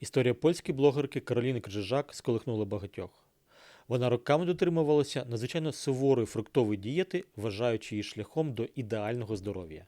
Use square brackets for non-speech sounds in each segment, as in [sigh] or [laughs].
Історія польської блогерки Кароліни Крижак сколихнула багатьох. Вона роками дотримувалася надзвичайно суворої фруктової дієти, вважаючи її шляхом до ідеального здоров'я.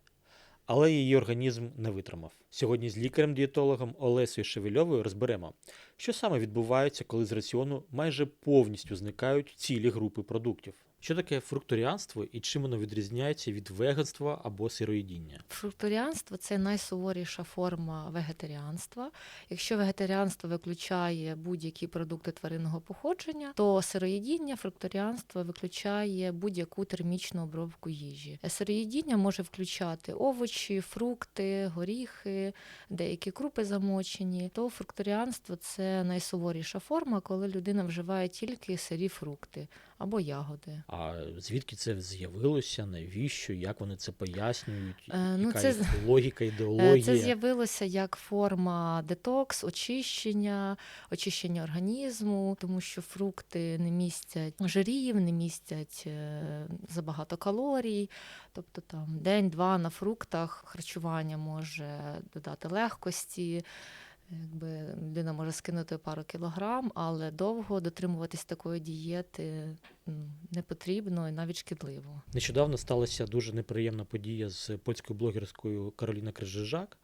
Але її організм не витримав. Сьогодні з лікарем-дієтологом Олесею Шевельовою розберемо, що саме відбувається, коли з раціону майже повністю зникають цілі групи продуктів. Що таке фрукторіанство і чим воно відрізняється від веганства або сироїдіння? Фрукторіанство це найсуворіша форма вегетаріанства. Якщо вегетаріанство виключає будь-які продукти тваринного походження, то сироїдіння фрукторіанство виключає будь-яку термічну обробку їжі. Сироїдіння може включати овочі, фрукти, горіхи, деякі крупи замочені. То фрукторіанство це найсуворіша форма, коли людина вживає тільки сирі фрукти або ягоди. А звідки це з'явилося? Навіщо? Як вони це пояснюють? Е, ну, Яка це їх логіка, [laughs] Е, ідеологія? Це з'явилося як форма детокс, очищення, очищення організму, тому що фрукти не містять жирів, не містять е, забагато калорій. Тобто там день-два на фруктах харчування може додати легкості. Якби людина може скинути пару кілограм, але довго дотримуватись такої дієти не потрібно і навіть шкідливо. Нещодавно сталася дуже неприємна подія з польською блогерською Кароліна Крижижак.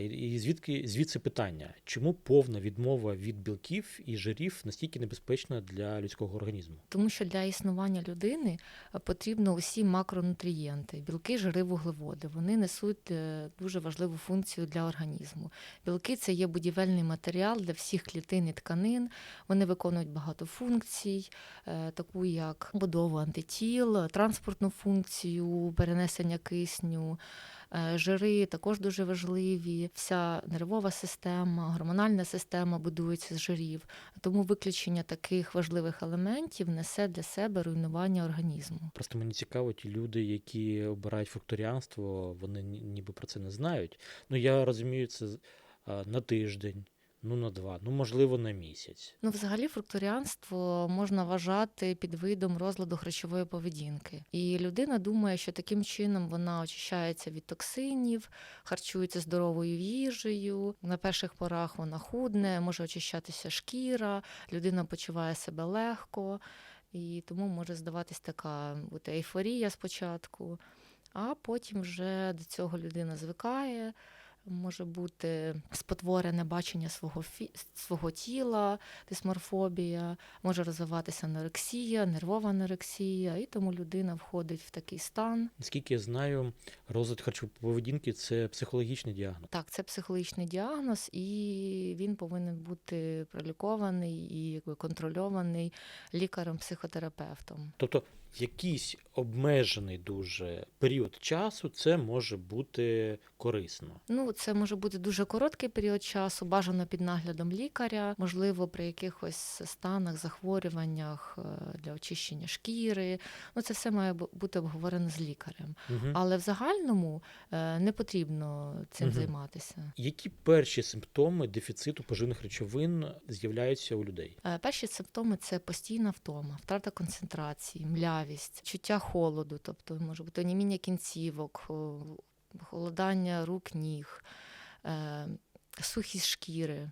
І звідки звідси питання, чому повна відмова від білків і жирів настільки небезпечна для людського організму? Тому що для існування людини е, потрібно усі макронутрієнти, білки, жири, вуглеводи. Вони несуть е, дуже важливу функцію для організму. Білки це є будівельний матеріал для всіх клітин і тканин. Вони виконують багато функцій, е, таку як будову антитіл, транспортну функцію, перенесення кисню. Е, Жири також дуже важливі. Вся нервова система, гормональна система будується з жирів. Тому виключення таких важливих елементів несе для себе руйнування організму. Просто мені цікаво, ті люди, які обирають фрукторіанство, вони ні- ніби про це не знають. Ну я розумію, це на тиждень, ну на два, ну можливо на місяць. Ну, взагалі, фрукторіанство можна вважати під видом розладу харчової поведінки. І людина думає, що таким чином вона очищається від токсинів, харчується здоровою їжею. На перших порах вона худне, може очищатися шкіра, людина почуває себе легко, і тому може здаватись така бути ейфорія спочатку, а потім вже до цього людина звикає. Може бути спотворене бачення свого фі... свого тіла, дисморфобія, може розвиватися анорексія, нервова анорексія, і тому людина входить в такий стан. Наскільки я знаю, розлад харчової поведінки це психологічний діагноз. Так, це психологічний діагноз, і він повинен бути пролікований і контрольований лікарем-психотерапевтом. Тобто якийсь обмежений дуже період часу це може бути корисно. Ну, це може бути дуже короткий період часу, бажано під наглядом лікаря, можливо, при якихось станах, захворюваннях е, для очищення шкіри. Ну, це все має бути обговорено з лікарем. Угу. Але в загальному е, не потрібно цим Мгм. займатися. Які перші симптоми дефіциту поживних речовин з'являються у людей? Е, Перші симптоми це постійна втома, втрата концентрації, млявість, чуття холоду, тобто може бути оніміння кінцівок, холодання рук, ніг, сухі сухість шкіри,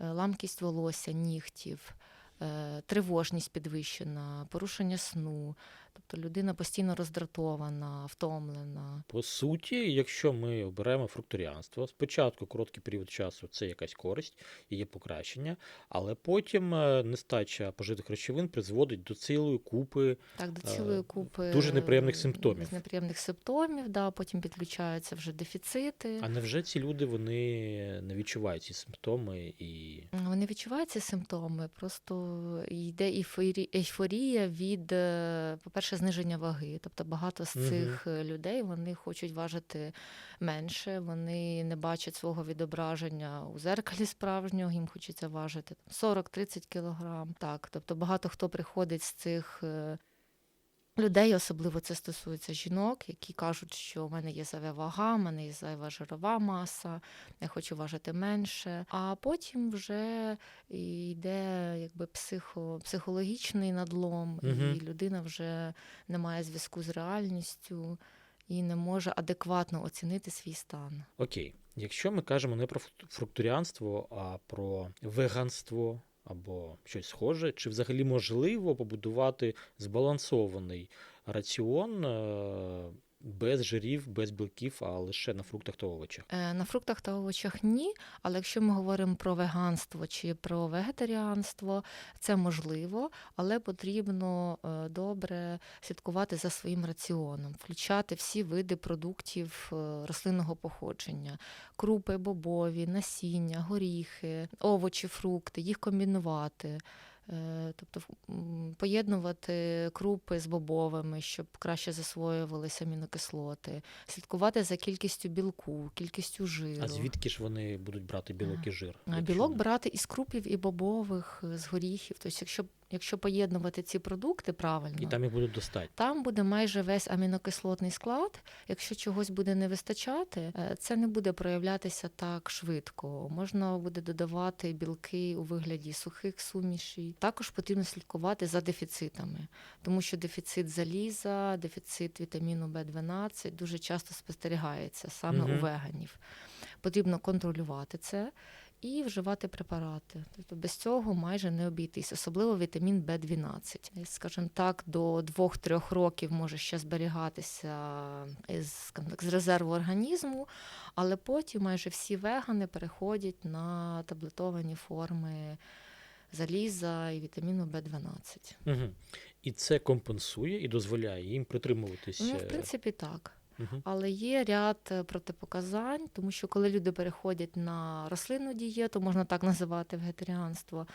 е, ламкість волосся, нігтів, е, тривожність підвищена, порушення сну. Тобто людина постійно роздратована, втомлена. По суті, якщо ми обираємо фрукторіанство, спочатку короткий період часу це якась користь і є покращення, але потім е, нестача пожитих речовин призводить до цілої купи Так, до Е, цілої купи дуже неприємних симптомів. Неприємних симптомів, да, потім підключаються вже дефіцити. А невже ці люди вони не відчувають ці симптоми і Вони відчувають ці симптоми, просто йде ейфорі- ейфорія від, е, по-перше, зниження ваги. Тобто багато з цих угу. людей вони хочуть важити менше, вони не бачать свого відображення у зеркалі справжнього, їм хочеться важити 40-30 кілограм. Так, тобто багато хто приходить з цих. Людей, особливо це стосується жінок, які кажуть, що в мене є зайва вага, в мене є зайва жирова маса, я хочу важити менше. А потім вже йде якби психо, психологічний надлом, Мгм. і людина вже не має зв'язку з реальністю і не може адекватно оцінити свій стан. окей. Якщо ми кажемо не про фру- фруктуріанство, а про веганство або щось схоже, чи взагалі можливо побудувати збалансований раціон е, без жирів, без білків, а лише на фруктах та овочах? Е, На фруктах та овочах ні, але якщо ми говоримо про веганство чи про вегетаріанство, це можливо, але потрібно е, добре слідкувати за своїм раціоном, включати всі види продуктів е, рослинного походження: крупи, бобові, насіння, горіхи, овочі, фрукти, їх комбінувати. Е, Тобто поєднувати крупи з бобовими, щоб краще засвоювалися амінокислоти, слідкувати за кількістю білку, кількістю жиру. А звідки ж вони будуть брати білок і жир? А Білок брати із крупів і бобових, е, з горіхів. Тобто, якщо, якщо поєднувати ці продукти правильно, І там їх буде достатньо. там буде майже весь амінокислотний склад. Якщо чогось буде не вистачати, е, це не буде проявлятися так швидко. Можна буде додавати білки у вигляді сухих сумішей. Також потрібно слідкувати за дефіцитами, тому що дефіцит заліза, дефіцит вітаміну В12 дуже часто спостерігається саме Мгм. у веганів. Потрібно контролювати це. І вживати препарати. Тобто без цього майже не обійтись, особливо вітамін В12. Скажімо так, до 2-3 років може ще зберігатися скажімо так, з резерву організму, але потім майже всі вегани переходять на таблетовані форми заліза і вітаміну В12. Угу. І це компенсує і дозволяє їм притримуватись. Ну, е, в принципі, так. Але є ряд е, протипоказань, тому що коли люди переходять на рослинну дієту, можна так називати вегетаріанство,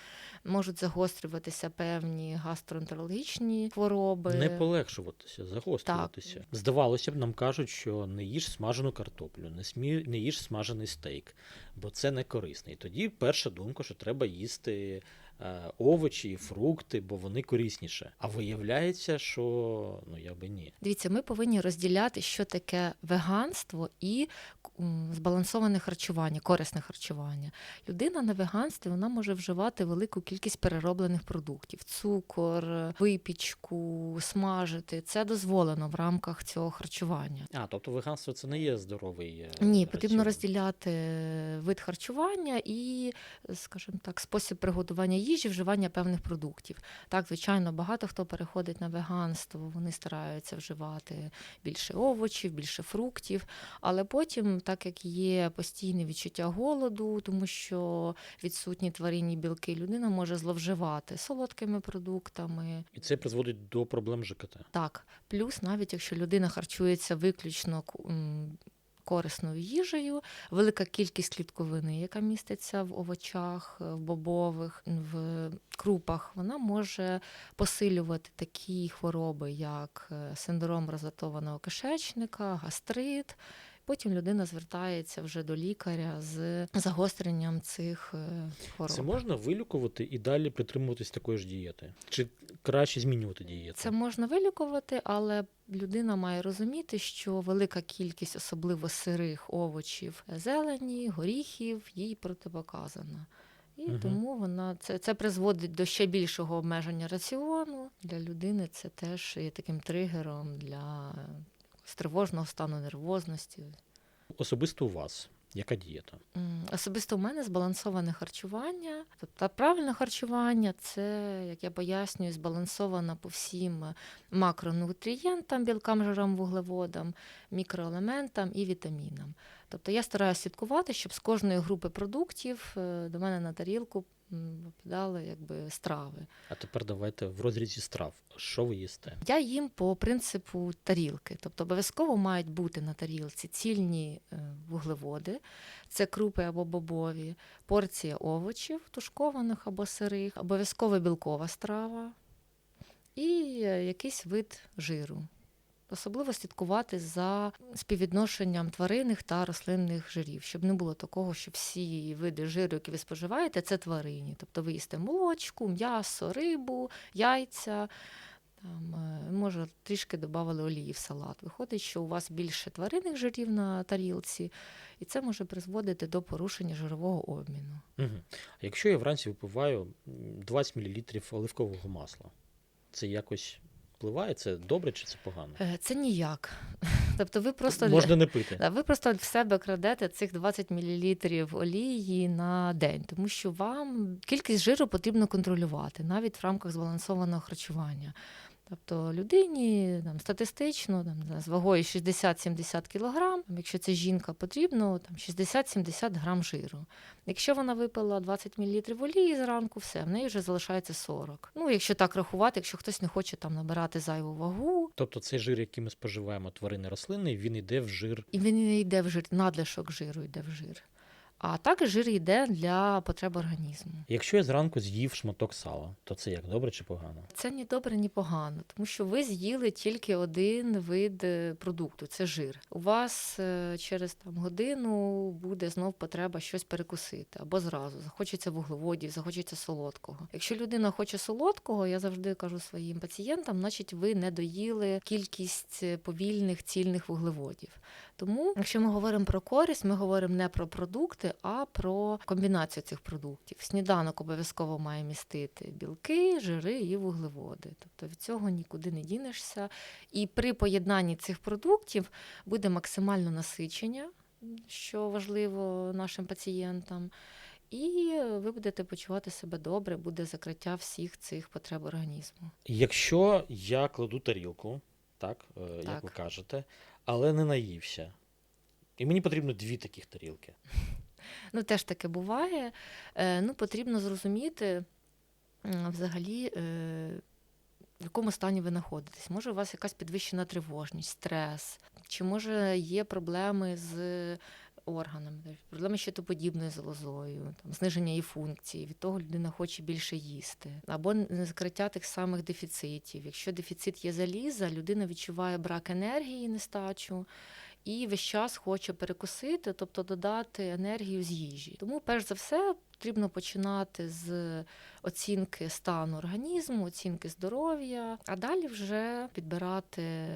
можуть загострюватися певні гастроентерологічні хвороби. Не полегшуватися, загострюватися. Здавалося б, нам кажуть, що не їж смажену картоплю, не, смі... не їж смажений стейк, бо це не корисно. І тоді перша думка, що треба їсти овочі і фрукти, бо вони корисніше. А виявляється, що ну я би ні. Дивіться, ми повинні розділяти, що таке веганство і збалансоване харчування, корисне харчування. Людина на веганстві вона може вживати велику кількість перероблених продуктів: цукор, випічку, смажити. Це дозволено в рамках цього харчування. А, тобто веганство це не є здоровий. е, Ні, потрібно розділяти вид харчування і, скажімо так, спосіб приготування їжі, вживання певних продуктів. Так, звичайно, багато хто переходить на веганство, вони стараються вживати більше овочів, більше фруктів, але потім, так як є постійне відчуття голоду, тому що відсутні тваринні білки, людина може зловживати солодкими продуктами, І це призводить до проблем ЖКТ. так, плюс навіть якщо людина харчується виключно корисною їжею, велика кількість клітковини, яка міститься в овочах, е, в бобових, в крупах, вона може посилювати такі хвороби, як е, синдром розатованого кишечника, гастрит. Потім людина звертається вже до лікаря з загостренням цих е, хвороб. Це можна вилікувати і далі притримуватись такої ж дієти? Чи краще змінювати дієту? Це можна вилікувати, але людина має розуміти, що велика кількість, особливо сирих овочів, зелені, горіхів, їй протипоказана. І Мгм. тому вона це, це призводить до ще більшого обмеження раціону. Для людини це теж є таким тригером для тривожного стану нервозності. Особисто у вас. Яка дієта? Особисто у мене збалансоване харчування. Тобто правильне харчування це, як я пояснюю, збалансовано по всім макронутрієнтам, білкам, жирам, вуглеводам, мікроелементам і вітамінам. Тобто я стараюся слідкувати, щоб з кожної групи продуктів е, до мене на тарілку м, попадали якби страви. А тепер давайте в розрізі страв. Що ви їсте? Я їм по принципу тарілки, тобто обов'язково мають бути на тарілці цільні е, вуглеводи, це крупи або бобові, порція овочів, тушкованих або сирих, обов'язково білкова страва і е, якийсь вид жиру. Особливо слідкувати за співвідношенням тваринних та рослинних жирів, щоб не було такого, що всі види жиру, які ви споживаєте, це тваринні. Тобто ви їсте молочку, м'ясо, рибу, яйця. Там, е, може, трішки додавали олії в салат. Виходить, що у вас більше тваринних жирів на тарілці, і це може призводити до порушення жирового обміну. Угу. А якщо я вранці випиваю м, 20 мл оливкового масла, це якось впливає? Це добре чи це погано? Е, Це ніяк. [laughs] Тобто ви просто Можна не пити. Ви просто в себе крадете цих 20 мл олії на день, тому що вам кількість жиру потрібно контролювати навіть в рамках збалансованого харчування. Тобто людині там, статистично там, з вагою 60-70 кг, якщо це жінка, потрібно там, 60-70 грам жиру. Якщо вона випила 20 мл олії зранку, все, в неї вже залишається 40. Ну, якщо так рахувати, якщо хтось не хоче там набирати зайву вагу, Тобто цей жир, який ми споживаємо, тварини рослини, він йде в жир. і він не йде в жир, надлишок жиру йде в жир. А так жир йде для потреб організму. Якщо я зранку з'їв шматок сала, то це як добре чи погано? Це ні добре, ні погано, тому що ви з'їли тільки один вид е, продукту це жир. У вас е, через там годину буде знов потреба щось перекусити або зразу захочеться вуглеводів, захочеться солодкого. Якщо людина хоче солодкого, я завжди кажу своїм пацієнтам, значить ви не доїли кількість е, повільних цільних вуглеводів. Тому, якщо ми говоримо про користь, ми говоримо не про продукти, а про комбінацію цих продуктів. Сніданок обов'язково має містити білки, жири і вуглеводи. Тобто від цього нікуди не дінешся. І при поєднанні цих продуктів буде максимально насичення, що важливо нашим пацієнтам. І ви будете почувати себе добре, буде закриття всіх цих потреб організму. Якщо я кладу тарілку, так, е, як ви кажете, але не наївся. І мені потрібно дві таких тарілки. Ну, теж таке буває. Е, ну, потрібно зрозуміти взагалі, е, в якому стані ви знаходитесь. Може, у вас якась підвищена тривожність, стрес, чи може є проблеми з органами, проблеми щитоподібною залозою, там, зниження її функції, від того людина хоче більше їсти, або закриття тих самих дефіцитів. Якщо дефіцит є заліза, людина відчуває брак енергії, нестачу і весь час хоче перекусити, тобто додати енергію з їжі. Тому, перш за все, потрібно починати з оцінки стану організму, оцінки здоров'я, а далі вже підбирати,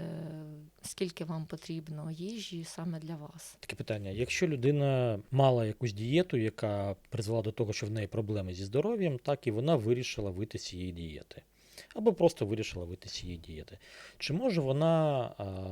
скільки вам потрібно їжі саме для вас. Таке питання: якщо людина мала якусь дієту, яка призвела до того, що в неї проблеми зі здоров'ям, так і вона вирішила вийти з цієї дієти. Або просто вирішила вийти з цієї дієти. Чи може вона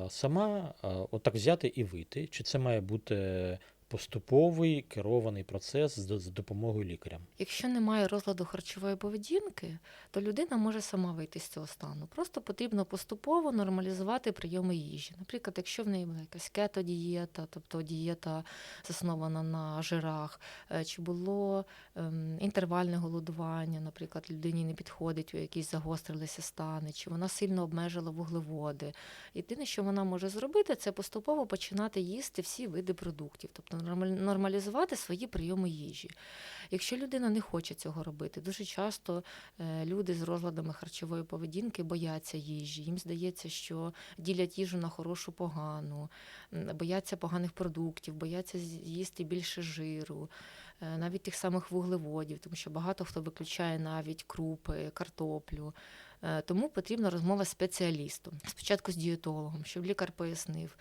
сама отак взяти і вийти? Чи це має бути поступовий керований процес з, допомогою лікаря? Якщо немає розладу харчової поведінки, то людина може сама вийти з цього стану. Просто потрібно поступово нормалізувати прийоми їжі. Наприклад, якщо в неї була якась кето-дієта, тобто дієта заснована на жирах, е, чи було ем, інтервальне голодування, наприклад, людині не підходить, у якісь загострилися стани, чи вона сильно обмежила вуглеводи. Єдине, що вона може зробити, це поступово починати їсти всі види продуктів, тобто нормалізувати свої прийоми їжі. Якщо людина не хоче цього робити, дуже часто е, люди з розладами харчової поведінки бояться їжі. Їм здається, що ділять їжу на хорошу, погану, бояться поганих продуктів, бояться з'їсти більше жиру, е, навіть тих самих вуглеводів, тому що багато хто виключає навіть крупи, картоплю. Е, Тому потрібна розмова з спеціалістом, спочатку з дієтологом, щоб лікар пояснив,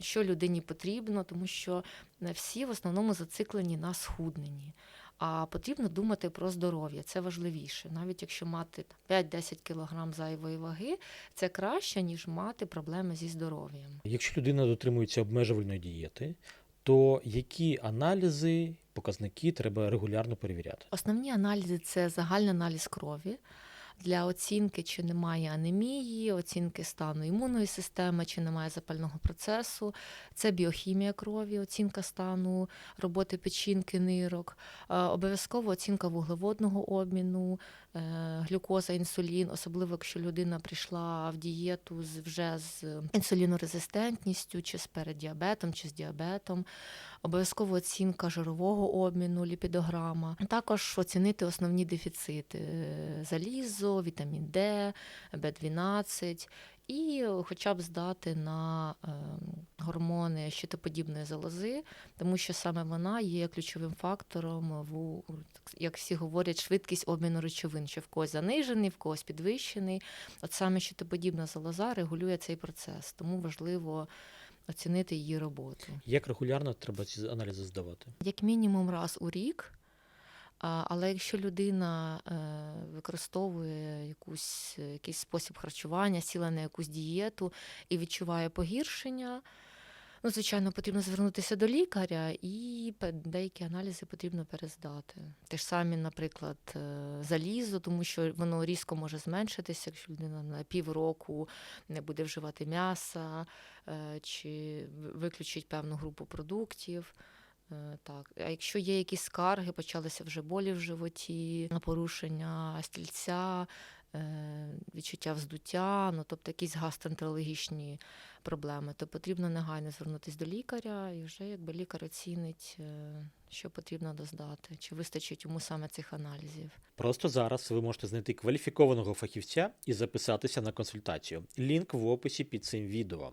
що людині потрібно, тому що не всі в основному зациклені на схудненні. А потрібно думати про здоров'я, це важливіше. Навіть якщо мати там, 5-10 кг зайвої ваги, це краще, ніж мати проблеми зі здоров'ям. Якщо людина дотримується обмежувальної дієти, то які аналізи, показники треба регулярно перевіряти? Основні аналізи це загальний аналіз крові. Для оцінки, чи немає анемії, оцінки стану імунної системи, чи немає запального процесу, це біохімія крові, оцінка стану роботи печінки, нирок, е, обов'язково оцінка вуглеводного обміну, е, глюкоза, інсулін, особливо якщо людина прийшла в дієту вже з інсулінорезистентністю, чи з переддіабетом, чи з діабетом. Обов'язково оцінка жирового обміну, ліпідограма. Також оцінити основні дефіцити: е, залізо, вітамін Д, Б12 і хоча б здати на е, гормони щитоподібної залози, тому що саме вона є ключовим фактором в як всі говорять, швидкість обміну речовин, що в когось занижений, в когось підвищений. От саме щитоподібна залоза регулює цей процес, тому важливо оцінити її роботу. Як регулярно треба ці аналізи здавати? Як мінімум раз у рік. Але якщо людина е, використовує якусь, якийсь спосіб харчування, сіла на якусь дієту і відчуває погіршення, ну, звичайно, потрібно звернутися до лікаря і деякі аналізи потрібно перездати. Те ж самі, наприклад, е, залізо, тому що воно різко може зменшитися, якщо людина на півроку не буде вживати м'яса е, чи виключить певну групу продуктів. Е, Так, а якщо є якісь скарги, почалися вже болі в животі, порушення стільця, відчуття вздуття, ну тобто якісь гастроентерологічні проблеми, то потрібно негайно звернутися до лікаря, і вже якби лікар оцінить, е, що потрібно доздати, чи вистачить йому саме цих аналізів. Просто зараз ви можете знайти кваліфікованого фахівця і записатися на консультацію. Лінк в описі під цим відео.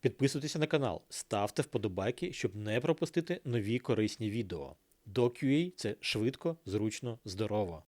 Підписуйтеся на канал, ставте вподобайки, щоб не пропустити нові корисні відео. DocUA – це швидко, зручно, здорово.